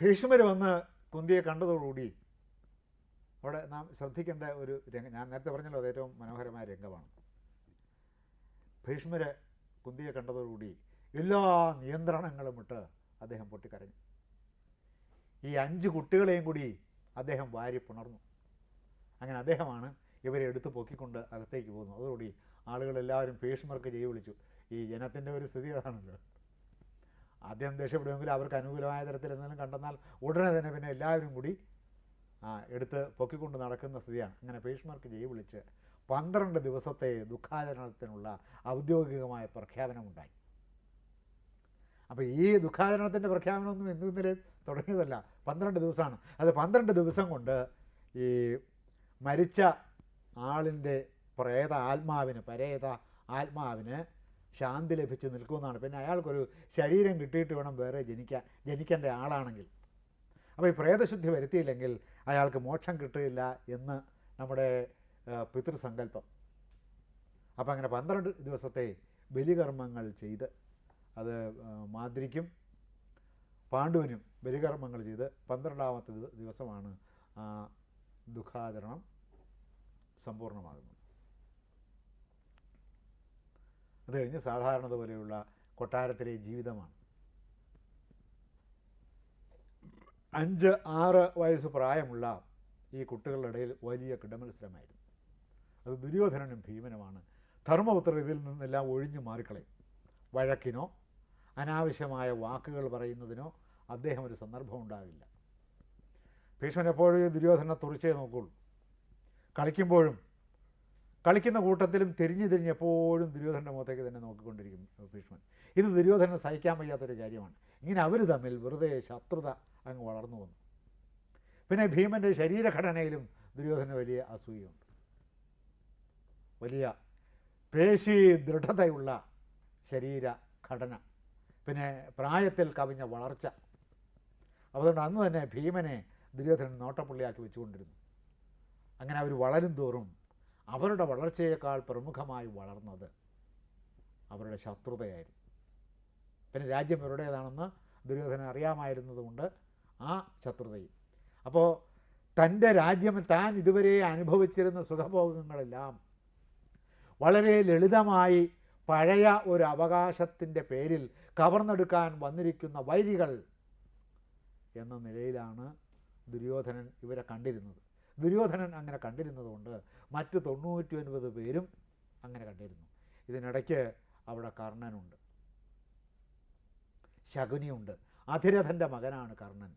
ഭീഷ്മർ വന്ന് കുന്തിയെ കണ്ടതോടുകൂടി അവിടെ നാം ശ്രദ്ധിക്കേണ്ട ഒരു രംഗം ഞാൻ നേരത്തെ പറഞ്ഞല്ലോ അത് ഏറ്റവും മനോഹരമായ രംഗമാണ്. ഭീഷ്മര് കുന്തിയെ കണ്ടതോടുകൂടി എല്ലാ നിയന്ത്രണങ്ങളും ഇട്ട് അദ്ദേഹം പൊട്ടിക്കരഞ്ഞു. ഈ അഞ്ച് കുട്ടികളെയും കൂടി അദ്ദേഹം വാരി പുണർന്നു. അങ്ങനെ അദ്ദേഹമാണ് ഇവരെ എടുത്ത് പൊക്കിക്കൊണ്ട് അകത്തേക്ക് പോകുന്നു അതോടുകൂടി ആളുകളെല്ലാവരും ഭീഷ്മർക്ക് ജയ് വിളിച്ചു. ഈ ജനത്തിന്റെ ഒരു സ്ഥിതി അതാണല്ലോ. ആദ്യം ദേഷ്യപ്പെടുമെങ്കിൽ അവർക്ക് അനുകൂലമായ തരത്തിൽ എന്തെങ്കിലും കണ്ടെന്നാൽ ഉടനെ തന്നെ പിന്നെ എല്ലാവരും കൂടി എടുത്ത് പൊക്കിക്കൊണ്ട് നടക്കുന്ന സ്ഥിതിയാണ്. അങ്ങനെ ഭീഷ്മർക്ക് ജയ് വിളിച്ച് പന്ത്രണ്ട് ദിവസത്തെ ദുഃഖാചരണത്തിനുള്ള ഔദ്യോഗികമായ പ്രഖ്യാപനമുണ്ടായി. അപ്പോൾ ഈ ദുഃഖാചരണത്തിന്റെ പ്രഖ്യാപനമൊന്നും ഇന്നു ഇന്നലെ തുടങ്ങിയതല്ല. പന്ത്രണ്ട് ദിവസമാണ്. അത് പന്ത്രണ്ട് ദിവസം കൊണ്ട് ഈ മരിച്ച ആളിന്റെ പ്രേത ആത്മാവിന് പരേത ആത്മാവിന് ശാന്തി ലഭിച്ച് നിൽക്കുമെന്നാണ്. പിന്നെ അയാൾക്കൊരു ശരീരം കിട്ടിയിട്ട് വേണം വേറെ ജനിക്കാൻ ജനിക്കേണ്ട ആളാണെങ്കിൽ. അപ്പോൾ ഈ പ്രേതശുദ്ധി വരുത്തിയില്ലെങ്കിൽ അയാൾക്ക് മോക്ഷം കിട്ടില്ല എന്ന് നമ്മുടെ പിതൃസങ്കല്പം. അപ്പോൾ അങ്ങനെ പന്ത്രണ്ട് ദിവസത്തെ ബലികർമ്മങ്ങൾ ചെയ്ത് അത് മാതിരിക്കും പാണ്ഡുവിനും ബലികർമ്മങ്ങൾ ചെയ്ത് പന്ത്രണ്ടാമത്തെ ദിവ- ദിവസമാണ് ദുഃഖാചരണം സമ്പൂർണമാകുന്നത് അത് കഴിഞ്ഞ് സാധാരണത പോലെയുള്ള കൊട്ടാരത്തിലെ ജീവിതമാണ്. അഞ്ച് ആറ് വയസ്സ് പ്രായമുള്ള ഈ കുട്ടികളുടെ ഇടയിൽ വലിയ കിടമത്സരമായിരുന്നു. അത് ദുര്യോധനനും ഭീമനുമാണ്. ധർമ്മപുത്രർ ഇതിൽ നിന്നെല്ലാം ഒഴിഞ്ഞു മാറിക്കളയും. വഴക്കിനോ അനാവശ്യമായ വാക്കുകൾ പറയുന്നതിനോ അദ്ദേഹം ഒരു സന്ദർഭം ഉണ്ടാകില്ല ഭീഷ്മൻ എപ്പോഴും ദുര്യോധനെ തുറച്ചേ നോക്കുള്ളൂ. കളിക്കുമ്പോഴും കളിക്കുന്ന കൂട്ടത്തിലും തിരിഞ്ഞു തിരിഞ്ഞ് എപ്പോഴും ദുര്യോധനന്റെ മുഖത്തേക്ക് തന്നെ നോക്കിക്കൊണ്ടിരിക്കും ഭീഷ്മൻ. ഇത് ദുര്യോധനൻ സഹിക്കാൻ വയ്യാത്തൊരു കാര്യമാണ്. ഇങ്ങനെ അവർ തമ്മിൽ വെറുതെ ശത്രുത അങ്ങ് വളർന്നു വന്നു. പിന്നെ ഭീമന്റെ ശരീരഘടനയിലും ദുര്യോധന വലിയ അസൂയുണ്ട് വലിയ പേശി ദൃഢതയുള്ള ശരീരഘടന. പിന്നെ പ്രായത്തിൽ കവിഞ്ഞ വളർച്ച. അതുകൊണ്ട് അന്ന് തന്നെ ഭീമനെ ദുര്യോധനൻ നോട്ടപ്പുള്ളിയാക്കി വെച്ചുകൊണ്ടിരുന്നു. അങ്ങനെ അവർ വളരും തോറും അവരുടെ വളർച്ചയേക്കാൾ പ്രമുഖമായി വളർന്നത് അവരുടെ ശത്രുതയായിരുന്നു. പിന്നെ രാജ്യം ഇവരുടേതാണെന്ന് ദുര്യോധന അറിയാമായിരുന്നതുകൊണ്ട് ആ ശത്രുതയും. അപ്പോൾ തന്റെ രാജ്യം താൻ ഇതുവരെ അനുഭവിച്ചിരുന്ന സുഖഭോഗങ്ങളെല്ലാം വളരെ ലളിതമായി പഴയ ഒരു അവകാശത്തിന്റെ പേരിൽ കവർന്നെടുക്കാൻ വന്നിരിക്കുന്ന വൈരികൾ എന്ന നിലയിലാണ് ദുര്യോധനൻ ഇവരെ കണ്ടിരുന്നത്. ദുര്യോധനൻ അങ്ങനെ കണ്ടിരുന്നതുകൊണ്ട് മറ്റ് തൊണ്ണൂറ്റി ഒൻപത് പേരും അങ്ങനെ കണ്ടിരുന്നു. ഇതിനിടയ്ക്ക് അവിടെ കർണനുണ്ട്. ശകുനിയുണ്ട്. അധിരഥന്റെ മകനാണ് കർണൻ.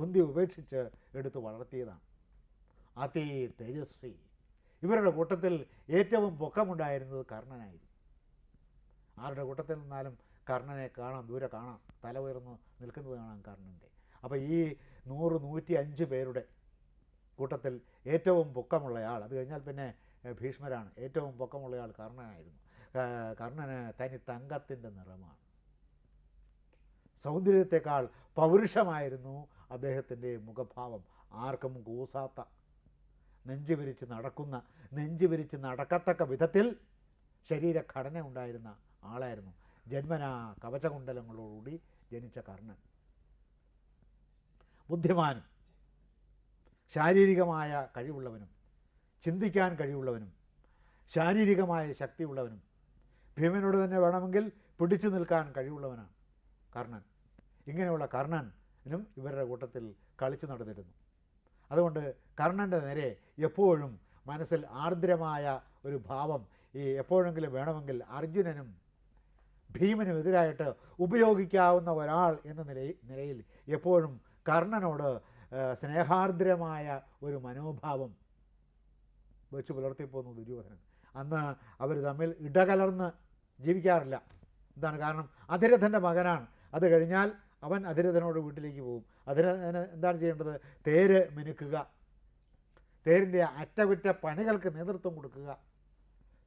കുന്തി ഉപേക്ഷിച്ച് എടുത്ത് വളർത്തിയതാണ്. അതി തേജസ്വി. ഇവരുടെ കൂട്ടത്തിൽ ഏറ്റവും പൊക്കമുണ്ടായിരുന്നത് കർണനായിരുന്നു. ആരുടെ കൂട്ടത്തിൽ നിന്നാലും കർണനെ കാണാം ദൂരെ കാണാം. തല ഉയർന്ന് നിൽക്കുന്നത് കാണാം കർണന്റെ അപ്പോൾ ഈ നൂറ് നൂറ്റി അഞ്ച് പേരുടെ കൂട്ടത്തിൽ ഏറ്റവും പൊക്കമുള്ളയാൾ. അത് കഴിഞ്ഞാൽ പിന്നെ ഭീഷ്മരാണ്. ഏറ്റവും പൊക്കമുള്ളയാൾ കർണനായിരുന്നു. കർണന് തനി തങ്കത്തിന്റെ നിറമാണ്. സൗന്ദര്യത്തെക്കാൾ പൗരുഷമായിരുന്നു അദ്ദേഹത്തിന്റെ മുഖഭാവം. ആർക്കും കൂസാത്ത നെഞ്ചു വിരിച്ച് നടക്കുന്ന നെഞ്ചു വിരിച്ച് നടക്കത്തക്ക വിധത്തിൽ ശരീരഘടന ഉണ്ടായിരുന്ന ആളായിരുന്നു. ജന്മനാ കവചകുണ്ടലങ്ങളോടുകൂടി ജനിച്ച കർണൻ. ബുദ്ധിമാനും ശാരീരികമായ കഴിവുള്ളവനും ചിന്തിക്കാൻ കഴിവുള്ളവനും ശാരീരികമായ ശക്തിയുള്ളവനും ഭീമനോട് തന്നെ വേണമെങ്കിൽ പിടിച്ചു നിൽക്കാൻ കഴിവുള്ളവനാണ് കർണൻ. ഇങ്ങനെയുള്ള കർണനും ഇവരുടെ കൂട്ടത്തിൽ കളിച്ചു നടന്നിരുന്നു. അതുകൊണ്ട് കർണന്റെ നേരെ എപ്പോഴും മനസ്സിൽ ആർദ്രമായ ഒരു ഭാവം ഈ എപ്പോഴെങ്കിലും വേണമെങ്കിൽ അർജുനനും ഭീമനും എതിരായിട്ട് ഉപയോഗിക്കാവുന്ന ഒരാൾ എന്ന നിലയിൽ എപ്പോഴും കർണനോട് സ്നേഹാർദ്രമായ ഒരു മനോഭാവം വെച്ച് പുലർത്തിപ്പോന്നു ദുര്യോധനൻ. അന്ന് അവർ തമ്മിൽ ഇടകലർന്ന് ജീവിക്കാറില്ല. എന്താണ് കാരണം? അതിരഥന്റെ മകനാണ്. അത് കഴിഞ്ഞാൽ അവൻ അതിരഥനോട് വീട്ടിലേക്ക് പോകും. അതിരഥന് എന്താണ് ചെയ്യേണ്ടത്? തേര് മിനുക്കുക. തേരിന്റെ അറ്റകുറ്റ പണികൾക്ക് നേതൃത്വം കൊടുക്കുക.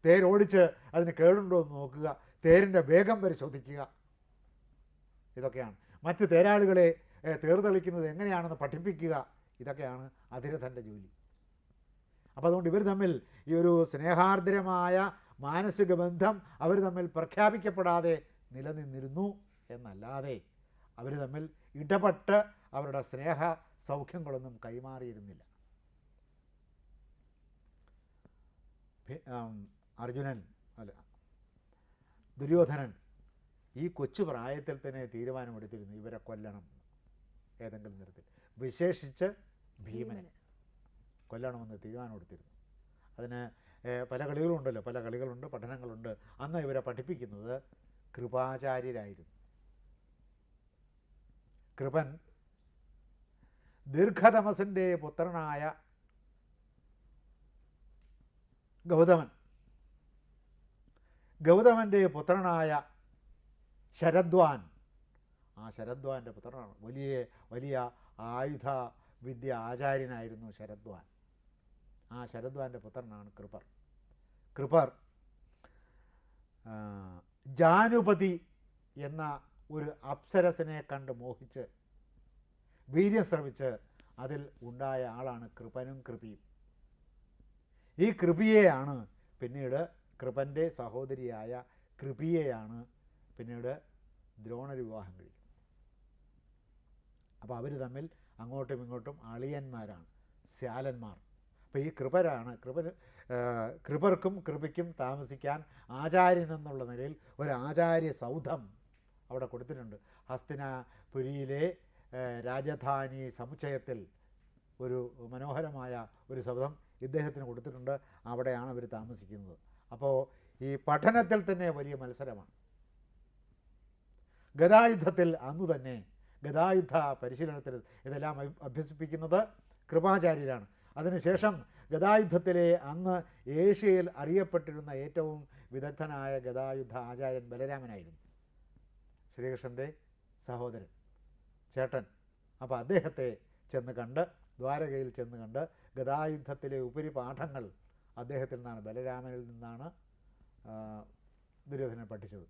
തേരോടിച്ച് അതിന് കേടുണ്ടോ എന്ന് നോക്കുക. തേരിന്റെ വേഗം പരിശോധിക്കുക. ഇതൊക്കെയാണ്. മറ്റ് തേരാളികളെ തേർതെളിക്കുന്നത് എങ്ങനെയാണെന്ന് പഠിപ്പിക്കുക. ഇതൊക്കെയാണ് അതിരഥന്റെ ജോലി. അപ്പോൾ അതുകൊണ്ട് ഇവർ തമ്മിൽ ഈ ഒരു സ്നേഹാർദ്രമായ മാനസിക ബന്ധം അവർ തമ്മിൽ പ്രഖ്യാപിക്കപ്പെടാതെ നിലനിന്നിരുന്നു എന്നല്ലാതെ അവർ തമ്മിൽ ഇടപെട്ട് അവരുടെ സ്നേഹ സൗഖ്യങ്ങളൊന്നും കൈമാറിയിരുന്നില്ല. അർജുനൻ അല്ല ദുര്യോധനൻ ഈ കൊച്ചു പ്രായത്തിൽ തന്നെ തീരുമാനമെടുത്തിരുന്നു ഇവരെ കൊല്ലണം. ഏതെങ്കിലും നിരത്തിൽ. വിശേഷിച്ച് ഭീമനെ. കൊല്ലണമെന്ന് തീരുമാനമെടുത്തിരുന്നു അതിന് പല കളികളുണ്ടല്ലോ. പല കളികളുണ്ട് പഠനങ്ങളുണ്ട്. അന്ന് ഇവരെ പഠിപ്പിക്കുന്നത് കൃപാചാര്യരായിരുന്നു. കൃപൻ ദീർഘതമസിന്റെ പുത്രനായ ഗൗതമൻ. ഗൗതമന്റെ പുത്രനായ ശരദ്വാൻ ആ ശരദ്വാന്റെ പുത്രനാണ്. വലിയ വലിയ ആയുധ വിദ്യ ആചാര്യനായിരുന്നു ശരദ്വാൻ. ആ ശരദ്വാന്റെ പുത്രനാണ് കൃപർ. കൃപർ ജാനുപതി എന്ന ഒരു അപ്സരസിനെ കണ്ട് മോഹിച്ച് വീര്യം ശ്രമിച്ച് അതിൽ ഉണ്ടായ ആളാണ് കൃപനും കൃപിയും. ഈ കൃപിയെയാണ് പിന്നീട് കൃപന്റെ സഹോദരിയായ കൃപിയെയാണ് പിന്നീട് ദ്രോണർ വിവാഹം കഴിക്കുന്നത്. അപ്പോൾ അവർ തമ്മിൽ അങ്ങോട്ടും ഇങ്ങോട്ടും അളിയന്മാരാണ് ശ്യാലന്മാർ അപ്പോൾ ഈ കൃപരാണ് കൃപ കൃപർക്കും കൃപയ്ക്കും താമസിക്കാൻ ആചാര്യൻ എന്നുള്ള നിലയിൽ ഒരു ആചാര്യ സൗധം അവിടെ കൊടുത്തിട്ടുണ്ട്. ഹസ്തിനപുരിയിലെ രാജധാനി സമുച്ചയത്തിൽ ഒരു മനോഹരമായ ഒരു സൗധം ഇദ്ദേഹത്തിന് കൊടുത്തിട്ടുണ്ട്. അവിടെയാണ് അവർ താമസിക്കുന്നത്. അപ്പോൾ ഈ പഠനത്തിൽ തന്നെ വലിയ മത്സരമാണ്. ഗതായുദ്ധത്തിൽ അന്നു തന്നെ ഗതായുദ്ധ പരിശീലനത്തിൽ ഇതെല്ലാം അഭ്യസിപ്പിക്കുന്നത് കൃപാചാര്യരാണ്. അതിനുശേഷം ഗതായുദ്ധത്തിലെ അന്ന് ഏഷ്യയിൽ അറിയപ്പെട്ടിരുന്ന ഏറ്റവും വിദഗ്ധനായ ഗതായുദ്ധ ആചാര്യൻ ബലരാമനായിരുന്നു. ശ്രീകൃഷ്ണന്റെ സഹോദരൻ ചേട്ടൻ. അപ്പോൾ അദ്ദേഹത്തെ ചെന്ന് കണ്ട് ദ്വാരകയിൽ ചെന്ന് കണ്ട് ഗതായുദ്ധത്തിലെ ഉപരിപാഠങ്ങൾ അദ്ദേഹത്തിൽ നിന്നാണ് ബലരാമനിൽ നിന്നാണ് ദുര്യോധനൻ പഠിച്ചത്.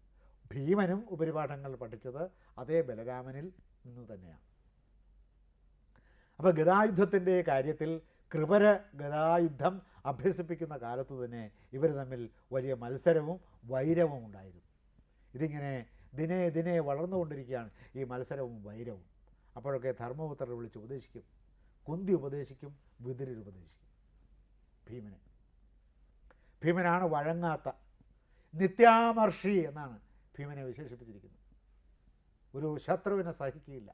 ഭീമനും ഉപരിപാഠങ്ങൾ പഠിച്ചത് അതേ ബലരാമനിൽ നിന്ന് തന്നെയാണ് അപ്പോൾ ഗതായുദ്ധത്തിന്റെ കാര്യത്തിൽ കൃപര ഗതായുദ്ധം അഭ്യസിപ്പിക്കുന്ന കാലത്ത് തന്നെ ഇവർ തമ്മിൽ വലിയ മത്സരവും വൈരവും ഉണ്ടായിരുന്നു. ഇതിങ്ങനെ ദിനേ ദിനേ വളർന്നുകൊണ്ടിരിക്കുകയാണ് ഈ മത്സരവും വൈരവും. അപ്പോഴൊക്കെ ധർമ്മപുത്രർ വിളിച്ച് ഉപദേശിക്കും. കുന്തി ഉപദേശിക്കും വിതുരർ ഉപദേശിക്കും. ഭീമനെ. ഭീമനാണ് വഴങ്ങാത്ത നിത്യാമർഷി എന്നാണ് ഭീമനെ വിശേഷിപ്പിച്ചിരിക്കുന്നത്. ഒരു ശത്രുവിനെ സഹിക്കില്ല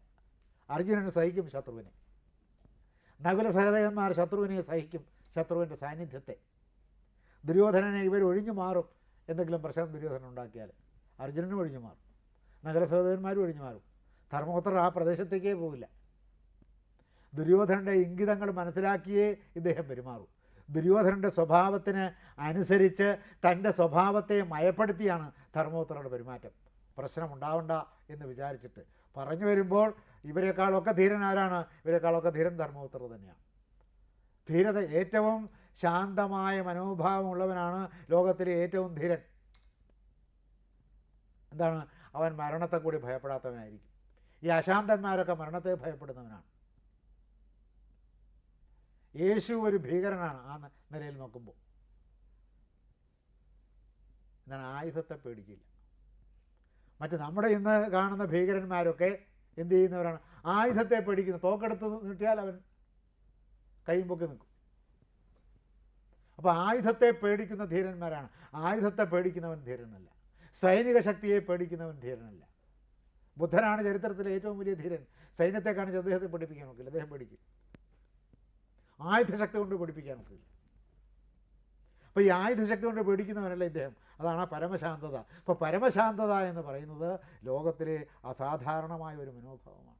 അർജുനന് സഹിക്കും ശത്രുവിനെ. നകുല സഹദേവന്മാർ ശത്രുവിനെ സഹിക്കും ശത്രുവിന്റെ സാന്നിധ്യത്തെ. ദുര്യോധനനെ ഇവർ ഒഴിഞ്ഞു മാറും. എന്തെങ്കിലും പ്രശ്നം ദുര്യോധനൻ ഉണ്ടാക്കിയാൽ അർജുനനും ഒഴിഞ്ഞു മാറും. നഗര സഹോദരന്മാരും ഒഴിഞ്ഞു മാറും. ധർമ്മപുത്രർ ആ പ്രദേശത്തേക്കേ പോവില്ല. ദുര്യോധനന്റെ ഇംഗിതങ്ങൾ മനസ്സിലാക്കിയേ ഇദ്ദേഹം പെരുമാറും. ദുര്യോധനന്റെ സ്വഭാവത്തിന് അനുസരിച്ച് തന്റെ സ്വഭാവത്തെ മയപ്പെടുത്തിയാണ് ധർമ്മപുത്രരുടെ പെരുമാറ്റം. പ്രശ്നമുണ്ടാവണ്ട എന്ന് വിചാരിച്ചിട്ട് പറഞ്ഞു വരുമ്പോൾ ഇവരെക്കാളൊക്കെ ധീരൻ ആരാണ്? ഇവരെക്കാളൊക്കെ ധീരൻ ധർമ്മപുത്രർ തന്നെയാണ്. ധീരത ഏറ്റവും ശാന്തമായ മനോഭാവമുള്ളവനാണ് ലോകത്തിലെ ഏറ്റവും ധീരൻ. എന്താണ്? അവൻ മരണത്തെ കൂടി ഭയപ്പെടാത്തവനായിരിക്കും. ഈ അശാന്തന്മാരൊക്കെ മരണത്തെ ഭയപ്പെടുന്നവനാണ്. യേശു ഒരു ഭീകരനാണ് ആ നിലയിൽ നോക്കുമ്പോൾ. എന്താണ്? ആയുധത്തെ പേടിക്കില്ല. മറ്റ് നമ്മുടെ ഇന്ന് കാണുന്ന ഭീകരന്മാരൊക്കെ എന്ത് ചെയ്യുന്നവരാണ്. ആയുധത്തെ പേടിക്കുന്ന. തോക്കെടുത്ത് നീട്ടിയാൽ അവൻ കൈയും പൊക്കി നിൽക്കും. അപ്പോൾ ആയുധത്തെ പേടിക്കുന്ന ധീരന്മാരാണ്. ആയുധത്തെ പേടിക്കുന്നവൻ ധീരനല്ല. സൈനിക ശക്തിയെ പേടിക്കുന്നവൻ ധീരനല്ല. ബുദ്ധനാണ് ചരിത്രത്തിലെ ഏറ്റവും വലിയ ധീരൻ. സൈന്യത്തെ കാണിച്ച് അദ്ദേഹത്തെ പഠിപ്പിക്കാൻ നോക്കില്ല. അദ്ദേഹം പേടിക്കും. ആയുധശക്തി കൊണ്ട് പഠിപ്പിക്കാൻ നോക്കില്ല. അപ്പോൾ ഈ ആയുധശക്തി കൊണ്ട് പേടിക്കുന്നവനല്ല ഇദ്ദേഹം? അതാണ് ആ പരമശാന്തത. അപ്പോൾ പരമശാന്തത എന്ന് പറയുന്നത് ലോകത്തിലെ അസാധാരണമായ ഒരു മനോഭാവമാണ്.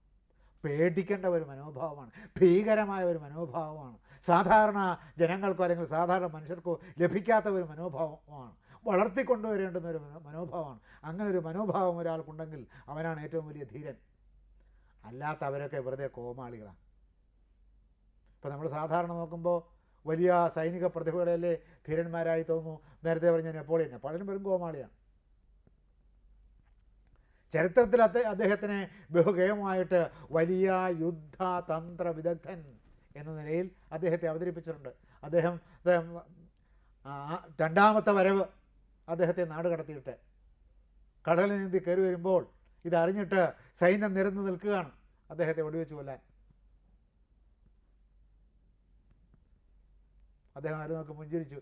പേടിക്കേണ്ട ഒരു മനോഭാവമാണ്. ഭീകരമായ ഒരു മനോഭാവമാണ്. സാധാരണ ജനങ്ങൾക്കോ അല്ലെങ്കിൽ സാധാരണ മനുഷ്യർക്കോ ലഭിക്കാത്ത ഒരു മനോഭാവമാണ്. വളർത്തിക്കൊണ്ടുവരേണ്ടുന്ന ഒരു മനോ- മനോഭാവമാണ്. അങ്ങനെ ഒരു മനോഭാവം ഒരാൾക്കുണ്ടെങ്കിൽ അവനാണ് ഏറ്റവും വലിയ ധീരൻ. അല്ലാത്തവരൊക്കെ വെറുതെ കോമാളികളാണ് ഇപ്പോൾ നമ്മൾ സാധാരണ നോക്കുമ്പോൾ വലിയ സൈനിക പ്രതിഭകളല്ലേ ധീരന്മാരായി തോന്നുന്നു. നേരത്തെ പറഞ്ഞ നെപ്പോളിയൻ. നെപ്പോളിയൻ വെറും കോമാളിയാണ് ചരിത്രത്തിൽ അദ്ദേ അദ്ദേഹത്തിനെ ബഹുഗേയമായിട്ട് വലിയ യുദ്ധ തന്ത്ര വിദഗ്ധൻ എന്ന നിലയിൽ അദ്ദേഹത്തെ അവതരിപ്പിച്ചിട്ടുണ്ട്. അദ്ദേഹം അദ്ദേഹം, രണ്ടാമത്തെ വരവ് അദ്ദേഹത്തെ നാട് കടത്തിയിട്ട് കടലിൽ നീന്തി കയറി വരുമ്പോൾ ഇതറിഞ്ഞിട്ട് സൈന്യം നിരന്ന് നിൽക്കുകയാണ്. അദ്ദേഹത്തെ ഒടിവെച്ച് കൊല്ലാൻ. അദ്ദേഹം ആരും നോക്കി പുഞ്ചിരിച്ചു.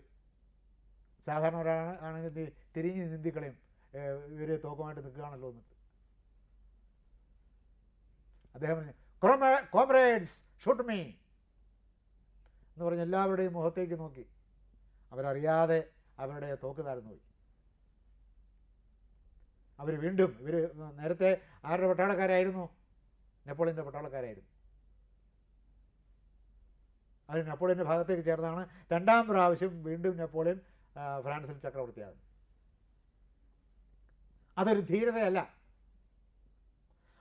സാധാരണ ഒരാളാണ് ആണെങ്കിൽ തിരിഞ്ഞ് നിന്ദിക്കളയും ഇവർ തോക്കുമായിട്ട് നിൽക്കുകയാണല്ലോ എന്നിട്ട്. അദ്ദേഹം പറഞ്ഞു കോമ്രേഡ്സ് ഷൂട്ട് മീ. എന്ന് പറഞ്ഞ് എല്ലാവരുടെയും മുഖത്തേക്ക് നോക്കി. അവരറിയാതെ അവരുടെ തോക്ക് താഴ്ന്നു പോയി. അവർ വീണ്ടും ഇവർ നേരത്തെ ആരുടെ പട്ടാളക്കാരായിരുന്നു? നെപ്പോളിയന്റെ പട്ടാളക്കാരായിരുന്നു. അവർ നെപ്പോളിയന്റെ ഭാഗത്തേക്ക് ചേർന്നാണ്. രണ്ടാം പ്രാവശ്യം വീണ്ടും നെപ്പോളിയൻ ഫ്രാൻസിൽ ചക്രവർത്തിയാകുന്നത്. അതൊരു ധീരതയല്ല.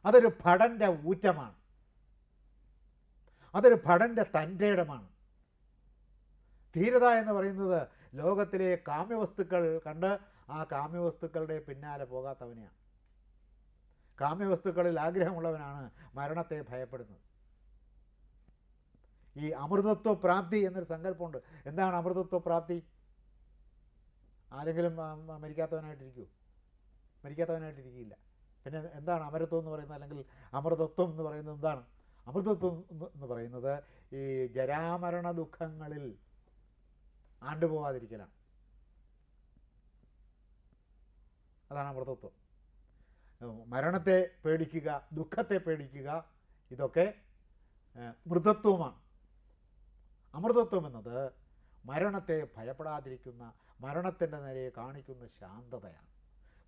അതൊരു ഭടന്റെ ഊറ്റമാണ്. അതൊരു ഭടന്റെ തന്റെയിടമാണ്. ധീരത എന്ന് പറയുന്നത് ലോകത്തിലെ കാമ്യവസ്തുക്കൾ കണ്ട് ആ കാമ്യവസ്തുക്കളുടെ പിന്നാലെ പോകാത്തവനെയാണ്. കാമ്യവസ്തുക്കളിൽ ആഗ്രഹമുള്ളവനാണ് മരണത്തെ ഭയപ്പെടുന്നത്. ഈ അമൃതത്വ പ്രാപ്തി എന്നൊരു സങ്കല്പമുണ്ട്. എന്താണ് അമൃതത്വ പ്രാപ്തി? ആരെങ്കിലും മരിക്കാത്തവനായിട്ടിരിക്കുമോ മരിക്കാത്തവനായിട്ടിരിക്കില്ല പിന്നെ എന്താണ് അമരത്വം എന്ന് പറയുന്നത്? അല്ലെങ്കിൽ അമൃതത്വം എന്ന് പറയുന്നത് എന്താണ്? അമൃതത്വം എന്ന് പറയുന്നത് ഈ ജരാമരണ ദുഃഖങ്ങളിൽ ആണ്ടുപോകാതിരിക്കലാണ് അതാണ് അമൃതത്വം. മരണത്തെ പേടിക്കുക ദുഃഖത്തെ പേടിക്കുക ഇതൊക്കെ മൃതത്വമാണ്. അമൃതത്വം എന്നത് മരണത്തെ ഭയപ്പെടാതിരിക്കുന്ന മരണത്തിന്റെ നേരെ കാണിക്കുന്ന ശാന്തതയാണ്.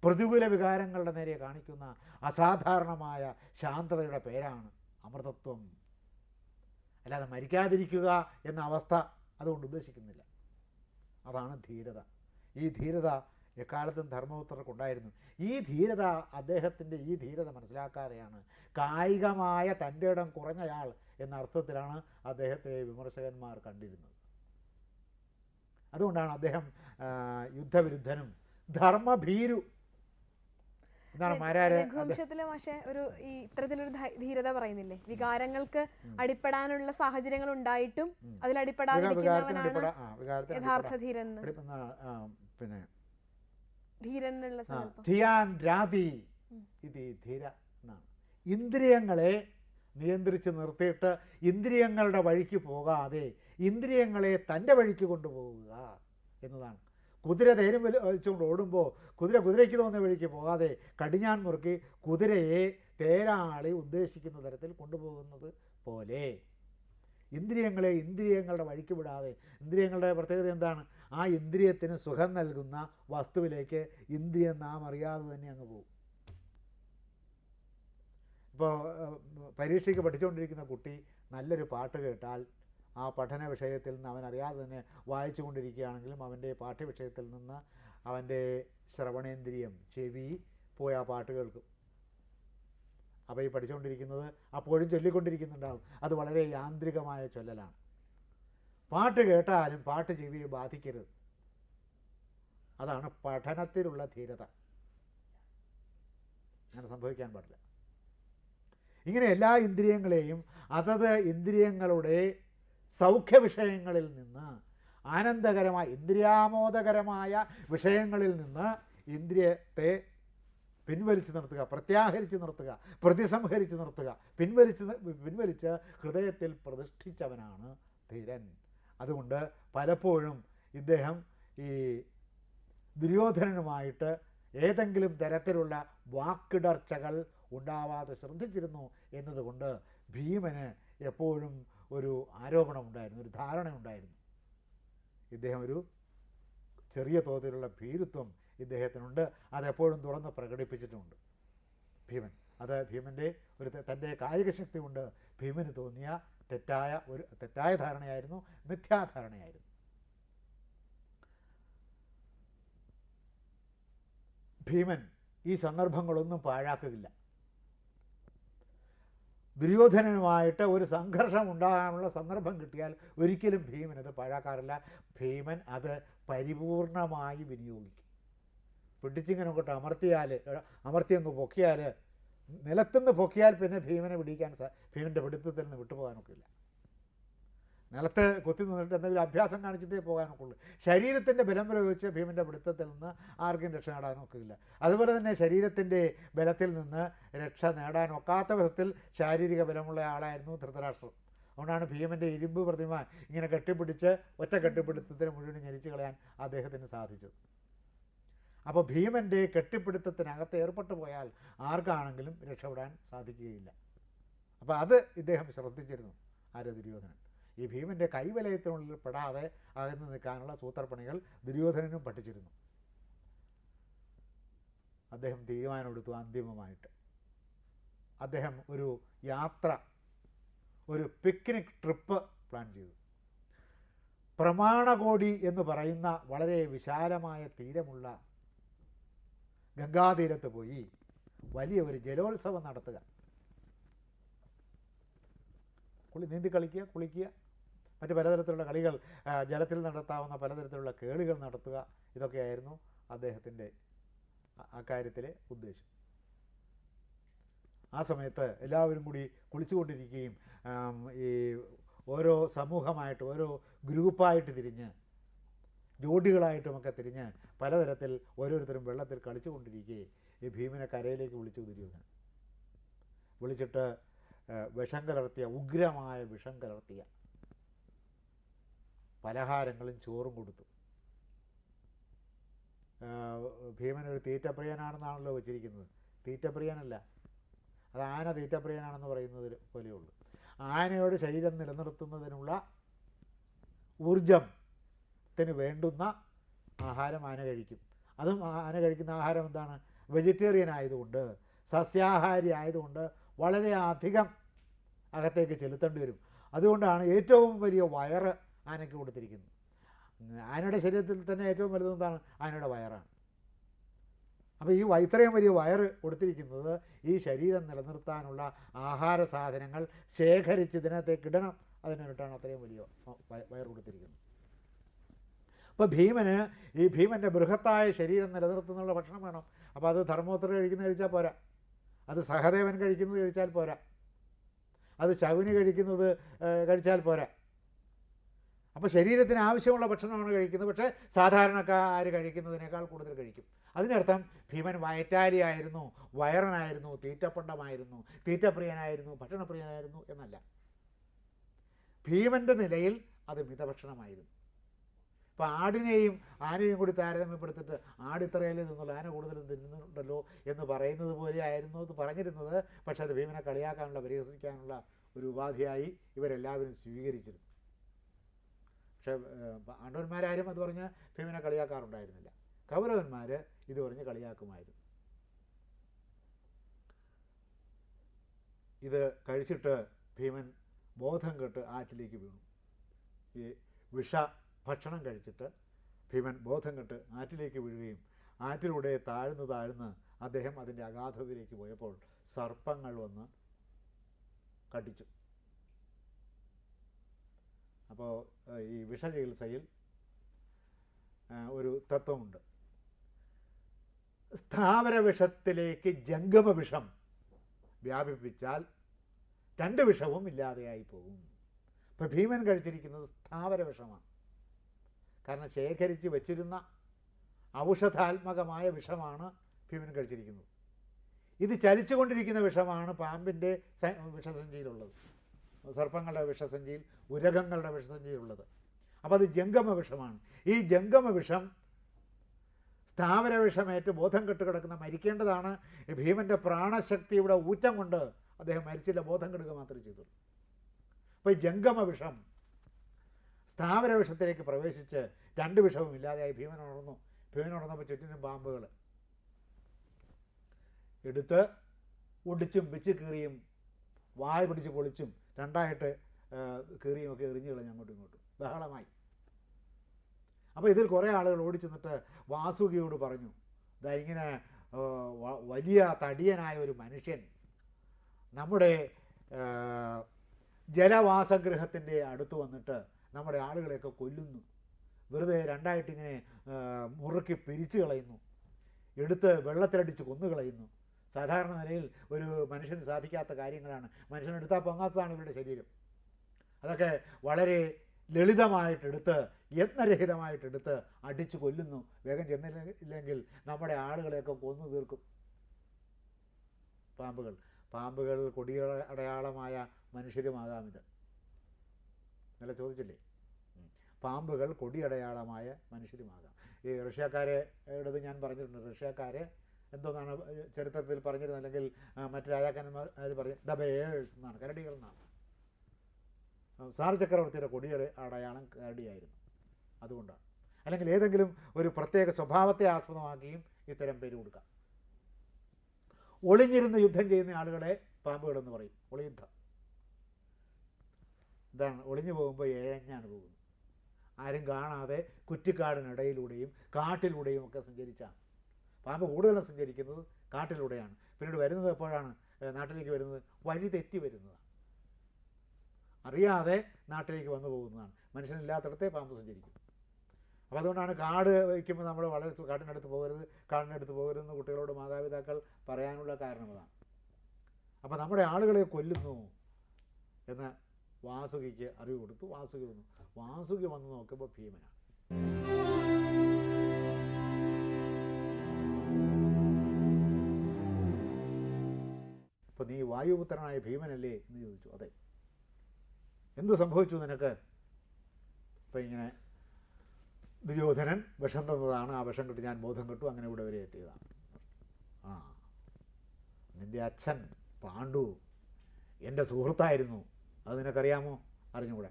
പ്രതികൂല വികാരങ്ങളുടെ നേരെ കാണിക്കുന്ന അസാധാരണമായ ശാന്തതയുടെ പേരാണ് അമൃതത്വം. അല്ലാതെ മരിക്കാതിരിക്കുക എന്ന അവസ്ഥ അതുകൊണ്ട് ഉദ്ദേശിക്കുന്നില്ല. അതാണ് ധീരത. ഈ ധീരത എക്കാലത്തും ധർമ്മപുത്രർക്കുണ്ടായിരുന്നു. ഈ ധീരത അദ്ദേഹത്തിന്റെ ഈ ധീരത മനസ്സിലാക്കാതെയാണ് കായികമായ തന്റെ ഇടം കുറഞ്ഞയാൾ എന്ന അർത്ഥത്തിലാണ് അദ്ദേഹത്തെ വിമർശകന്മാർ കണ്ടിരുന്നത്. അതുകൊണ്ടാണ് അദ്ദേഹം യുദ്ധവിരുദ്ധനും ധർമ്മഭീരു രഘുവംശത്തിലെ ഒരു ഈ ഇത്തരത്തിലൊരു ധീരത പറയുന്നില്ലേ? വികാരങ്ങൾക്ക് അടിപ്പെടാനുള്ള സാഹചര്യങ്ങൾ ഉണ്ടായിട്ടും. അതിൽ അടിപ്പെടാതിരിക്കുന്നവനാണ് യഥാർത്ഥ ധീരൻ പിന്നെ ധീരൻ ധിയാൻ രാതി ഉം. ഇത് ധീര എന്നാണ്. ഇന്ദ്രിയങ്ങളെ നിയന്ത്രിച്ച് നിർത്തിയിട്ട് ഇന്ദ്രിയങ്ങളുടെ വഴിക്ക് പോകാതെ ഇന്ദ്രിയങ്ങളെ തന്റെ വഴിക്ക് കൊണ്ടുപോകുക എന്നതാണ്. കുതിര തേരും വലി വലിച്ചുകൊണ്ട് ഓടുമ്പോൾ കുതിര കുതിരയ്ക്ക് തോന്നിയ വഴിക്ക് പോകാതെ കടിഞ്ഞാൻ മുറുക്കി കുതിരയെ തേരാളി ഉദ്ദേശിക്കുന്ന തരത്തിൽ കൊണ്ടുപോകുന്നത് പോലെ. ഇന്ദ്രിയങ്ങളെ ഇന്ദ്രിയങ്ങളുടെ വഴിക്ക് വിടാതെ ഇന്ദ്രിയങ്ങളുടെ പ്രത്യേകത എന്താണ്? ആ ഇന്ദ്രിയത്തിന് സുഖം നൽകുന്ന വസ്തുവിലേക്ക് ഇന്ദ്രിയം നാം അറിയാതെ തന്നെ അങ്ങ് പോകും. ഇപ്പോൾ പരീക്ഷയ്ക്ക് പഠിച്ചുകൊണ്ടിരിക്കുന്ന കുട്ടി നല്ലൊരു പാട്ട് കേട്ടാൽ ആ പഠന വിഷയത്തിൽ നിന്ന് അവൻ അറിയാതെ തന്നെ വായിച്ചു കൊണ്ടിരിക്കുകയാണെങ്കിലും അവന്റെ പാഠ്യവിഷയത്തിൽ നിന്ന് അവന്റെ ശ്രവണേന്ദ്രിയം ചെവി പോയി ആ പാട്ട് കേൾക്കും. അപ്പോൾ ഈ പഠിച്ചുകൊണ്ടിരിക്കുന്നത് അപ്പോഴും ചൊല്ലിക്കൊണ്ടിരിക്കുന്നുണ്ടാവും. അത് വളരെ യാന്ത്രികമായ ചൊല്ലലാണ്. പാട്ട് കേട്ടാലും പാട്ട് ചെവിയെ ബാധിക്കരുത്. അതാണ് പഠനത്തിലുള്ള ധീരത. അങ്ങനെ സംഭവിക്കാൻ പാടില്ല. ഇങ്ങനെ എല്ലാ ഇന്ദ്രിയങ്ങളെയും അതത് ഇന്ദ്രിയങ്ങളുടെ സൗഖ്യ വിഷയങ്ങളിൽ നിന്ന് ആനന്ദകരമായ ഇന്ദ്രിയാമോദകരമായ വിഷയങ്ങളിൽ നിന്ന് ഇന്ദ്രിയത്തെ പിൻവലിച്ച് നിർത്തുക പ്രത്യാഹരിച്ച് നിർത്തുക പ്രതിസംഹരിച്ച് നിർത്തുക പിൻവലിച്ച് പിൻവലിച്ച് ഹൃദയത്തിൽ പ്രതിഷ്ഠിച്ചവനാണ് ധീരൻ. അതുകൊണ്ട് പലപ്പോഴും ഇദ്ദേഹം ഈ ദുര്യോധനനുമായിട്ട് ഏതെങ്കിലും തരത്തിലുള്ള വാക്കിടർച്ചകൾ ഉണ്ടാവാതെ ശ്രദ്ധിച്ചിരുന്നു. എന്നതുകൊണ്ട് ഭീമന് എപ്പോഴും ഒരു ആരോപണമുണ്ടായിരുന്നു ഒരു ധാരണയുണ്ടായിരുന്നു. ഇദ്ദേഹം ഒരു ചെറിയ തോതിലുള്ള ഭീരുത്വം ഇദ്ദേഹത്തിനുണ്ട്. അതെപ്പോഴും തുറന്ന് പ്രകടിപ്പിച്ചിട്ടുമുണ്ട്. ഭീമൻ അത് ഭീമന്റെ ഒരു തന്റെ കായിക ശക്തി കൊണ്ട് ഭീമന് തോന്നിയ തെറ്റായ ഒരു തെറ്റായ ധാരണയായിരുന്നു മിഥ്യാധാരണയായിരുന്നു ഭീമൻ ഈ സന്ദർഭങ്ങളൊന്നും പാഴാക്കുകയില്ല. ദുര്യോധനനുമായിട്ട് ഒരു സംഘർഷം ഉണ്ടാകാനുള്ള സന്ദർഭം കിട്ടിയാൽ ഒരിക്കലും ഭീമൻ അത് പാഴാക്കാറില്ല. ഭീമൻ അത് പരിപൂർണമായി വിനിയോഗിക്കും. പിടിച്ചിങ്ങനെ കൊണ്ട് അമർത്തിയാൽ അമർത്തി അങ്ങ് പൊക്കിയാൽ നിലത്തുനിന്ന് പൊക്കിയാൽ പിന്നെ ഭീമനെ പിടിക്കാൻ ഭീമന്റെ പിടുത്തത്തിൽ നിന്ന് വിട്ടുപോകാനൊക്കില്ല. നിലത്ത് കുത്തി നിന്നിട്ട് എന്തെങ്കിലും അഭ്യാസം കാണിച്ചിട്ടേ പോകാനൊക്കുള്ളൂ. ശരീരത്തിന്റെ ബലം പ്രയോഗിച്ച് ഭീമന്റെ പിടുത്തത്തിൽ നിന്ന് ആർക്കും രക്ഷ നേടാനൊക്കില്ല അതുപോലെ തന്നെ ശരീരത്തിന്റെ ബലത്തിൽ നിന്ന് രക്ഷ നേടാനൊക്കാത്ത വിധത്തിൽ ശാരീരിക ബലമുള്ള ആളായിരുന്നു ധൃതരാഷ്ട്രം അതുകൊണ്ടാണ് ഭീമന്റെ ഇരുമ്പ് പ്രതിമ ഇങ്ങനെ കെട്ടിപ്പിടിച്ച് ഒറ്റ കെട്ടിപ്പിടുത്തത്തിന് മുഴുവൻ ഞരിച്ചു കളയാൻ അദ്ദേഹത്തിന് സാധിച്ചത്. അപ്പോൾ ഭീമന്റെ കെട്ടിപ്പിടുത്തത്തിനകത്ത് ഏർപ്പെട്ടു പോയാൽ ആർക്കാണെങ്കിലും രക്ഷപ്പെടാൻ സാധിക്കുകയില്ല. അപ്പോൾ അത് ഇദ്ദേഹം ശ്രദ്ധിച്ചിരുന്നു ആര്യ ദുര്യോധനൻ. ഈ ഭീമന്റെ കൈവലയത്തിനുള്ളിൽ പെടാതെ അകന്നു നിൽക്കാനുള്ള സൂത്രപ്പണികൾ ദുര്യോധനനും പഠിച്ചിരുന്നു. അദ്ദേഹം തീരുമാനമെടുത്തു അന്തിമമായിട്ട്. അദ്ദേഹം ഒരു യാത്ര ഒരു പിക്നിക് ട്രിപ്പ് പ്ലാൻ ചെയ്തു. പ്രമാണകോടി എന്ന് പറയുന്ന വളരെ വിശാലമായ തീരമുള്ള ഗംഗാതീരത്ത് പോയി വലിയ ഒരു ജലോത്സവം നടത്തുക. കുളി നീന്തി കളിക്കുക കുളിക്കുക. മറ്റ് പലതരത്തിലുള്ള കളികൾ ജലത്തിൽ നടത്താവുന്ന പലതരത്തിലുള്ള കേളികൾ നടത്തുക ഇതൊക്കെയായിരുന്നു അദ്ദേഹത്തിന്റെ അക്കാര്യത്തിലെ ഉദ്ദേശം. ആ സമയത്ത് എല്ലാവരും കൂടി കുളിച്ചുകൊണ്ടിരിക്കുകയും ഈ ഓരോ സമൂഹമായിട്ട് ഓരോ ഗ്രൂപ്പായിട്ട് തിരിഞ്ഞ് ജോഡികളായിട്ടുമൊക്കെ തിരിഞ്ഞ് പലതരത്തിൽ ഓരോരുത്തരും വെള്ളത്തിൽ കളിച്ചുകൊണ്ടിരിക്കെ ഈ ഭീമനെ കരയിലേക്ക് വിളിച്ചു ദുര്യോധനൻ വിളിച്ചിട്ട് വിഷം കലർത്തിയ ഉഗ്രമായ വിഷം കലർത്തിയ പലഹാരങ്ങളും ചോറും കൊടുത്തു. ഭീമൻ ഒരു തീറ്റപ്രിയനാണെന്നാണല്ലോ വെച്ചിരിക്കുന്നത്. തീറ്റപ്രിയനല്ല. അത് ആന തീറ്റപ്രിയനാണെന്ന് പറയുന്നത് പോലെയുള്ളൂ. ആനയോട് ശരീരം നിലനിർത്തുന്നതിനുള്ള ഊർജത്തിന് വേണ്ടുന്ന ആഹാരം ആന കഴിക്കും. അതും ആന കഴിക്കുന്ന ആഹാരം എന്താണ്? വെജിറ്റേറിയൻ ആയതുകൊണ്ട് സസ്യാഹാരി ആയതുകൊണ്ട് വളരെയധികം അകത്തേക്ക് ചെലുത്തേണ്ടി വരും. അതുകൊണ്ടാണ് ഏറ്റവും വലിയ വയറ് ആനയ്ക്ക് കൊടുത്തിരിക്കുന്നു. ആനയുടെ ശരീരത്തിൽ തന്നെ ഏറ്റവും വലുത് എന്താണ്? ആനയുടെ വയറാണ്. അപ്പോൾ ഈ ഇത്രയും വലിയ വയറ് കൊടുത്തിരിക്കുന്നത് ഈ ശരീരം നിലനിർത്താനുള്ള ആഹാര സാധനങ്ങൾ ശേഖരിച്ച് ഇതിനകത്തേക്ക് ഇടണം അതിന് വേണ്ടിയിട്ടാണ് അത്രയും വലിയ വയർ കൊടുത്തിരിക്കുന്നത്. അപ്പോൾ ഭീമന് ഈ ഭീമന്റെ ബൃഹത്തായ ശരീരം നിലനിർത്തുന്നുള്ള ഭക്ഷണം വേണം. അപ്പോൾ അത് ധർമ്മോത്തര കഴിക്കുന്നത് കഴിച്ചാൽ പോരാ. അത് സഹദേവൻ കഴിക്കുന്നത് കഴിച്ചാൽ പോരാ. അത് ശകുനി കഴിക്കുന്നത് കഴിച്ചാൽ പോരാ. അപ്പോൾ ശരീരത്തിന് ആവശ്യമുള്ള ഭക്ഷണമാണ് കഴിക്കുന്നത്. പക്ഷേ സാധാരണക്കാർ കഴിക്കുന്നതിനേക്കാൾ കൂടുതൽ കഴിക്കും. അതിനർത്ഥം ഭീമൻ വയറ്റാലിയായിരുന്നു വയറനായിരുന്നു തീറ്റപ്പണ്ടമായിരുന്നു തീറ്റപ്രിയനായിരുന്നു ഭക്ഷണപ്രിയനായിരുന്നു എന്നല്ല. ഭീമന്റെ നിലയിൽ അത് മിതഭക്ഷണമായിരുന്നു. ഇപ്പോൾ ആടിനെയും ആനയും കൂടി താരതമ്യപ്പെടുത്തിട്ട് ആട് ഇത്രയല്ലേ നിന്നുള്ള ആന കൂടുതലും തിന്നുന്നുണ്ടല്ലോ എന്ന് പറയുന്നത് പോലെ ആയിരുന്നു അത് പറഞ്ഞിരുന്നത്. പക്ഷേ അത് ഭീമനെ കളിയാക്കാനുള്ള പരിഹസിക്കാനുള്ള ഒരു ഉപാധിയായി ഇവരെല്ലാവരും സ്വീകരിച്ചിരുന്നു. പക്ഷേ ആണ്ടവന്മാരാരും അത് പറഞ്ഞ് ഭീമനെ കളിയാക്കാറുണ്ടായിരുന്നില്ല. കൗരവന്മാർ ഇത് പറഞ്ഞ് കളിയാക്കുമായിരുന്നു. ഇത് കഴിച്ചിട്ട് ഭീമൻ ബോധം കെട്ട് ആറ്റിലേക്ക് വീണു. ഈ വിഷ ഭക്ഷണം കഴിച്ചിട്ട് ഭീമൻ ബോധം കെട്ട് ആറ്റിലേക്ക് വീഴുകയും ആറ്റിലൂടെ താഴ്ന്ന് താഴ്ന്ന് അദ്ദേഹം അതിന്റെ അഗാധതയിലേക്ക് പോയപ്പോൾ സർപ്പങ്ങൾ വന്ന് കടിച്ചു. അപ്പോൾ ഈ വിഷചികിത്സയിൽ ഒരു തത്വമുണ്ട്. സ്ഥാവര വിഷത്തിലേക്ക് ജംഗമ വിഷം വ്യാപിപ്പിച്ചാൽ രണ്ട് വിഷവും ഇല്ലാതെയായി പോകും. ഇപ്പോൾ ഭീമൻ കഴിച്ചിരിക്കുന്നത് സ്ഥാവര വിഷമാണ് കാരണം ശേഖരിച്ച് വച്ചിരുന്ന ഔഷധാത്മകമായ വിഷമാണ് ഭീമൻ കഴിച്ചിരിക്കുന്നത്. ഇത് ചലിച്ചുകൊണ്ടിരിക്കുന്ന വിഷമാണ് പാമ്പിന്റെ വിഷസഞ്ചിയിലുള്ളത്. സർപ്പങ്ങളുടെ വിഷസഞ്ചിയിൽ ഉരകങ്ങളുടെ വിഷസഞ്ചിയിലുള്ളത്. അപ്പോൾ അത് ജംഗമ വിഷമാണ് ഈ ജംഗമ വിഷം സ്ഥാവര വിഷമേറ്റ് ബോധം കെട്ട് കിടക്കുന്ന മരിക്കേണ്ടതാണ്. ഭീമന്റെ പ്രാണശക്തിയുടെ ഊറ്റം കൊണ്ട് അദ്ദേഹം മരിച്ചില്ല ബോധം കെടുക മാത്രമേ ചെയ്തു അപ്പോൾ ഈ ജംഗമ വിഷം സ്ഥാവര വിഷത്തിലേക്ക് പ്രവേശിച്ച് രണ്ട് വിഷവും ഇല്ലാതെയായി ഭീമൻ ഉണർന്നു. ഭീമൻ ഉണർന്നപ്പോൾ ചുറ്റിനും പാമ്പുകൾ. എടുത്ത് ഒടിച്ചും പിച്ച് കീറിയും വായ പിടിച്ച് പൊളിച്ചും രണ്ടായിട്ട് കീറിയുമൊക്കെ എറിഞ്ഞു കളഞ്ഞു അങ്ങോട്ടും ഇങ്ങോട്ടും. ബഹളമായി. അപ്പോൾ ഇതിൽ കുറേ ആളുകൾ ഓടിച്ചെന്നിട്ട് വാസുകിയോട് പറഞ്ഞു ഇതാ ഇങ്ങനെ വലിയ തടിയനായ ഒരു മനുഷ്യൻ നമ്മുടെ ജലവാസഗൃഹത്തിന്റെ അടുത്ത് വന്നിട്ട് നമ്മുടെ ആളുകളെയൊക്കെ കൊല്ലുന്നു. വെറുതെ രണ്ടായിട്ടിങ്ങനെ മുറുക്കി പിരിച്ചു കളയുന്നു. എടുത്ത് വെള്ളത്തിലടിച്ച് കൊന്നു കളയുന്നു സാധാരണ നിലയിൽ ഒരു മനുഷ്യന് സാധിക്കാത്ത കാര്യങ്ങളാണ്. മനുഷ്യനെടുത്താൽ പൊങ്ങാത്തതാണ് ഇവരുടെ ശരീരം. അതൊക്കെ വളരെ ലളിതമായിട്ടെടുത്ത് യത്നരഹിതമായിട്ടെടുത്ത് അടിച്ചു കൊല്ലുന്നു. വേഗം ചെന്നില്ലെങ്കിൽ നമ്മുടെ ആളുകളെയൊക്കെ കൊന്നു തീർക്കും. പാമ്പുകൾ. പാമ്പുകൾ കൊടിയ അടയാളമായ മനുഷ്യരുമാകാം ഇത്. നല്ല ചോദിച്ചില്ലേ? പാമ്പുകൾ കൊടിയടയാളമായ മനുഷ്യരുമാകാം. ഈ റഷ്യക്കാരെ ഞാൻ പറഞ്ഞിട്ടുണ്ട് റഷ്യക്കാരെ എന്തോന്നാണ് ചരിത്രത്തിൽ പറഞ്ഞിരുന്നത്? അല്ലെങ്കിൽ മറ്റു രാജാക്കന്മാർ പറഞ്ഞ ദ ബേഴ്സ് എന്നാണ് കരടികൾ എന്നാണ്. സാർ ചക്രവർത്തിയുടെ കൊടിയുടെ അടയാളം കരടിയായിരുന്നു അതുകൊണ്ടാണ്. അല്ലെങ്കിൽ ഏതെങ്കിലും ഒരു പ്രത്യേക സ്വഭാവത്തെ ആസ്പദമാക്കിയും ഇത്തരം പേര് കൊടുക്കാം. ഒളിഞ്ഞിരുന്ന് യുദ്ധം ചെയ്യുന്ന ആളുകളെ പാമ്പുകളെന്ന് പറയും. ഒളിയുദ്ധം. ഇതാണ് ഒളിഞ്ഞു പോകുമ്പോൾ ഏഴഞ്ഞാണ് പോകുന്നത്. ആരും കാണാതെ കുറ്റിക്കാടിനിടയിലൂടെയും കാട്ടിലൂടെയും ഒക്കെ സഞ്ചരിച്ചാണ്. പാമ്പ് കൂടുതലും സഞ്ചരിക്കുന്നത് കാട്ടിലൂടെയാണ്. പിന്നീട് വരുന്നത് എപ്പോഴാണ്? നാട്ടിലേക്ക് വരുന്നത് വഴി തെറ്റി വരുന്നതാണ്. അറിയാതെ നാട്ടിലേക്ക് വന്നു പോകുന്നതാണ്. മനുഷ്യനില്ലാത്തടത്തെ പാമ്പ് സഞ്ചരിക്കും. അപ്പോൾ അതുകൊണ്ടാണ് കാട് വയ്ക്കുമ്പോൾ നമ്മൾ വളരെ കാട്ടിനടുത്ത് പോകരുത് കാടിനടുത്ത് പോകരുതെന്ന് കുട്ടികളോട് മാതാപിതാക്കൾ പറയാനുള്ള കാരണം അതാണ്. അപ്പോൾ നമ്മുടെ ആളുകളെ കൊല്ലുന്നു എന്ന് വാസുകിക്ക് അറിവ് കൊടുത്തു. വാസുകി വന്നു. വാസുകി വന്ന് നോക്കുമ്പോൾ ഭീമനാണ്. അപ്പോൾ നീ വായുപുത്രനായ ഭീമനല്ലേ എന്ന് ചോദിച്ചു. അതെ. എന്ത് സംഭവിച്ചു നിനക്ക്? അപ്പം ഇങ്ങനെ ദുര്യോധനൻ വിഷം തന്നതാണ് ആ വിഷം കിട്ടി ഞാൻ ബോധം കിട്ടു അങ്ങനെ ഇവിടെ വരെ എത്തിയതാണ്. ആ. നിന്റെ അച്ഛൻ പാണ്ഡു എന്റെ സുഹൃത്തായിരുന്നു. അത് നിനക്കറിയാമോ? അറിഞ്ഞുകൂടെ?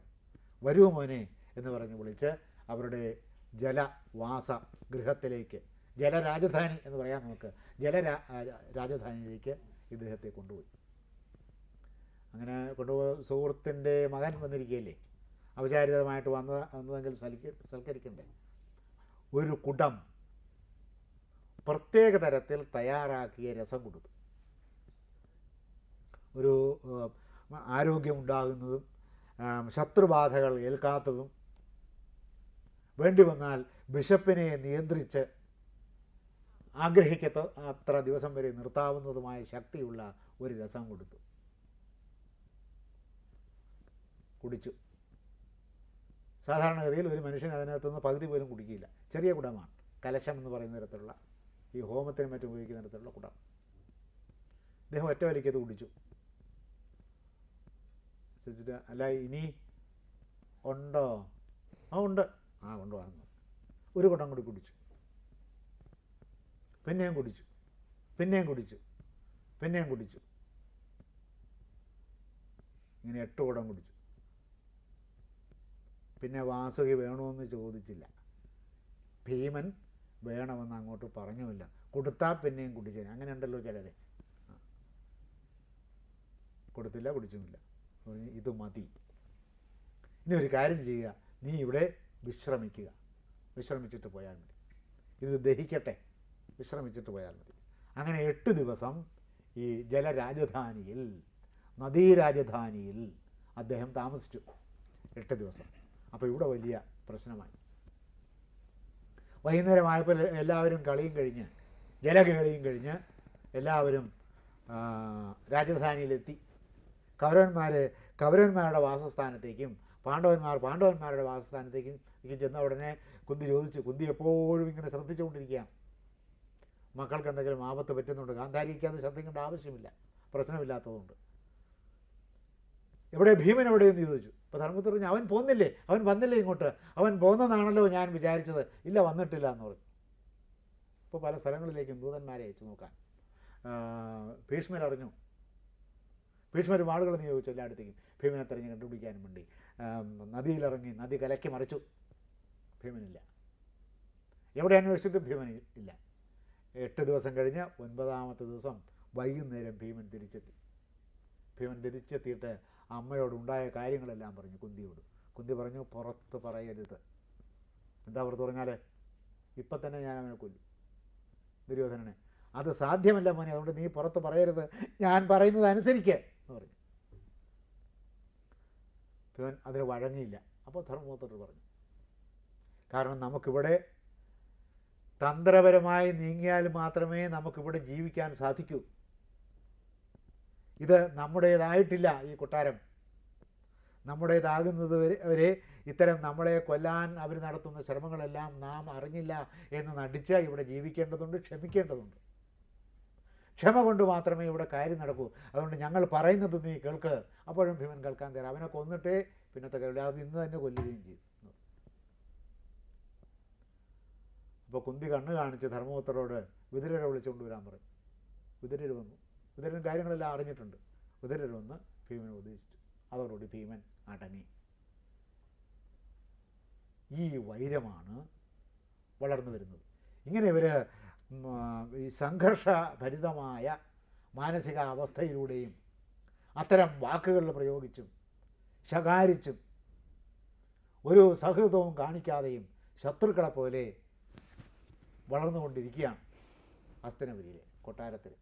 വരൂ മോനെ എന്ന് പറഞ്ഞ് വിളിച്ച് അവരുടെ ജലവാസ ഗൃഹത്തിലേക്ക് ജലരാജധാനി എന്ന് പറയാം നമുക്ക് ജല രാജധാനിയിലേക്ക് ഇദ്ദേഹത്തെ കൊണ്ടുപോയി. അങ്ങനെ കൊണ്ടുപോയി സുഹൃത്തിന്റെ മകൻ വന്നിരിക്കുകയല്ലേ ഔപചാരികമായിട്ട് വന്ന വന്നതെങ്കിൽ സൽക്ക സൽക്കരിക്കണ്ടേ? ഒരു കുടം പ്രത്യേക തരത്തിൽ തയ്യാറാക്കിയ രസം കൊടുത്തു. ഒരു ആരോഗ്യമുണ്ടാകുന്നതും ശത്രുബാധകൾ ഏൽക്കാത്തതും വേണ്ടി വന്നാൽ ബിഷപ്പിനെ നിയന്ത്രിച്ച് ആഗ്രഹിക്കത്ത അത്ര ദിവസം വരെ നിർത്താവുന്നതുമായ ശക്തിയുള്ള ഒരു രസം കൊടുത്തു. കുടിച്ചു. സാധാരണഗതിയിൽ ഒരു മനുഷ്യൻ അതിനകത്തുനിന്ന് പകുതി പോലും കുടിക്കില്ല. ചെറിയ കുടമാണ്. കലശം എന്ന് പറയുന്ന തരത്തിലുള്ള ഈ ഹോമത്തിനും മറ്റും ഉപയോഗിക്കുന്ന തരത്തിലുള്ള കുടം. അദ്ദേഹം ഒറ്റ വലിക്കത് കുടിച്ചു. ചോദിച്ചിട്ട് അല്ല ഇനി ഉണ്ടോ? ആ ഉണ്ട്. ആ കൊണ്ടുപോകുന്നു ഒരു കുടം കൂടി കുടിച്ചു. പിന്നെയും കുടിച്ചു പിന്നെയും കുടിച്ചു പിന്നെയും കുടിച്ചു. ഇങ്ങനെ എട്ട് കുടം കുടിച്ചു. പിന്നെ വാസുകി വേണമെന്ന് ചോദിച്ചില്ല. ഭീമൻ വേണമെന്ന് അങ്ങോട്ട് പറഞ്ഞുമില്ല. കൊടുത്താൽ പിന്നെയും കുടിച്ചേനെ അങ്ങനെ ഉണ്ടല്ലോ ചിലരെ കൊടുത്തില്ല കുടിച്ചുമില്ല. ഇത് മതി. ഇനി ഒരു കാര്യം ചെയ്യുക. നീ ഇവിടെ വിശ്രമിക്കുക. വിശ്രമിച്ചിട്ട് പോയാൽ മതി. ഇത് ദഹിക്കട്ടെ. വിശ്രമിച്ചിട്ട് പോയാൽ മതി. അങ്ങനെ എട്ട് ദിവസം ഈ ജലരാജധാനിയിൽ നദീരാജധാനിയിൽ അദ്ദേഹം താമസിച്ചു. എട്ട് ദിവസം. അപ്പോൾ ഇവിടെ വലിയ പ്രശ്നമായി. വൈകുന്നേരമായപ്പോൾ എല്ലാവരും കളിയും കഴിഞ്ഞ് ജലകേളിയും കഴിഞ്ഞ് എല്ലാവരും രാജധാനിയിലെത്തി. കൗരവന്മാർ കൗരവന്മാരുടെ വാസസ്ഥാനത്തേക്കും പാണ്ഡവന്മാർ പാണ്ഡവന്മാരുടെ വാസസ്ഥാനത്തേക്കും ചെന്ന ഉടനെ കുന്തി ചോദിച്ചു. കുന്തി എപ്പോഴും ഇങ്ങനെ ശ്രദ്ധിച്ചുകൊണ്ടിരിക്കുകയാണ്. മക്കൾക്ക് എന്തെങ്കിലും ആപത്ത് പറ്റുന്നുണ്ട് ഗാന്ധാരിക്ക് അത് ശ്രദ്ധിക്കേണ്ട ആവശ്യമില്ല പ്രശ്നമില്ലാത്തതുകൊണ്ട്. എവിടെ ഭീമൻ എവിടെയെന്ന് ചോദിച്ചു. അപ്പോൾ ധർമ്മത്തിൽ അവൻ പോന്നില്ലേ? അവൻ വന്നില്ലേ ഇങ്ങോട്ട്? അവൻ പോകുന്നതാണല്ലോ ഞാൻ വിചാരിച്ചത്. ഇല്ല വന്നിട്ടില്ല എന്ന് പറഞ്ഞു. ഇപ്പോൾ പല സ്ഥലങ്ങളിലേക്കും ദൂതന്മാരെ അയച്ചു നോക്കാൻ. ഭീഷ്മർ അറിഞ്ഞു. ഭീഷ്മർ ആളുകളെ നിയോഗിച്ചു എല്ലായിടത്തേക്കും. ഭീമനെ തെരഞ്ഞ് കണ്ടുപിടിക്കാനും വേണ്ടി. നദിയിലിറങ്ങി നദി കലക്കി മറിച്ചു. ഭീമനില്ല. എവിടെ അന്വേഷിച്ചിട്ടും ഭീമൻ ഇല്ല എട്ട് ദിവസം കഴിഞ്ഞ് ഒൻപതാമത്തെ ദിവസം വൈകുന്നേരം ഭീമൻ തിരിച്ചെത്തി. ഭീമൻ തിരിച്ചെത്തിയിട്ട് അമ്മയോടുണ്ടായ കാര്യങ്ങളെല്ലാം പറഞ്ഞു കുന്തിയോട്. കുന്തി പറഞ്ഞു പുറത്ത് പറയരുത്. എന്താ പുറത്ത് പറഞ്ഞാൽ ഇപ്പം തന്നെ ഞാൻ അവനെ കൊല്ലും. ദുര്യോധനനെ. അത് സാധ്യമല്ല മോനെ അതുകൊണ്ട് നീ പുറത്ത് പറയരുത്. ഞാൻ പറയുന്നത് അനുസരിക്ക്. എന്ന് പറഞ്ഞു. ഭീമൻ അതിന് വഴങ്ങിയില്ല. അപ്പോൾ ധർമ്മപുത്രർ പറഞ്ഞു കാരണം നമുക്കിവിടെ തന്ത്രപരമായി നീങ്ങിയാൽ മാത്രമേ നമുക്കിവിടെ ജീവിക്കാൻ സാധിക്കൂ. ഇത് നമ്മുടേതായിട്ടില്ല ഈ കൊട്ടാരം. നമ്മുടേതാകുന്നത് വരെ വരെ ഇത്തരം നമ്മളെ കൊല്ലാൻ അവർ നടത്തുന്ന ശ്രമങ്ങളെല്ലാം നാം അറിഞ്ഞില്ല എന്ന് നടിച്ച് ഇവിടെ ജീവിക്കേണ്ടതുണ്ട് ക്ഷമിക്കേണ്ടതുണ്ട്. ക്ഷമ കൊണ്ട് മാത്രമേ ഇവിടെ കാര്യം നടക്കൂ. അതുകൊണ്ട് ഞങ്ങൾ പറയുന്നത് നീ കേൾക്ക്. അപ്പോഴും ഭീമൻ കേൾക്കാൻ തരാം. അവനെ കൊന്നിട്ടേ പിന്നത്തെ കാര്യം അത് ഇന്ന് തന്നെ കൊല്ലുകയും ചെയ്തു അപ്പോൾ കുന്തി കണ്ണ് കാണിച്ച് ധർമ്മപുത്രരോട് വിതുരരെ വിളിച്ചുകൊണ്ട് വരാൻ പറയും. വിതുരർ വന്നു. വിതുരൻ കാര്യങ്ങളെല്ലാം അറിഞ്ഞിട്ടുണ്ട്. വിതുരർ വന്ന് ഭീമനെ ഉപദേശിച്ചു. അതോടുകൂടി ഭീമൻ അടങ്ങി. ഈ വൈരമാണ് വളർന്നു വരുന്നത്. ഇങ്ങനെ ഇവർ ഈ സംഘർഷഭരിതമായ മാനസിക അവസ്ഥയിലൂടെയും അത്തരം വാക്കുകൾ പ്രയോഗിച്ചും ശകാരിച്ചും ഒരു സഹൃദവും കാണിക്കാതെയും ശത്രുക്കളെ പോലെ വളർന്നുകൊണ്ടിരിക്കുകയാണ് അസ്തനപുരിയിലെ കൊട്ടാരത്തിൽ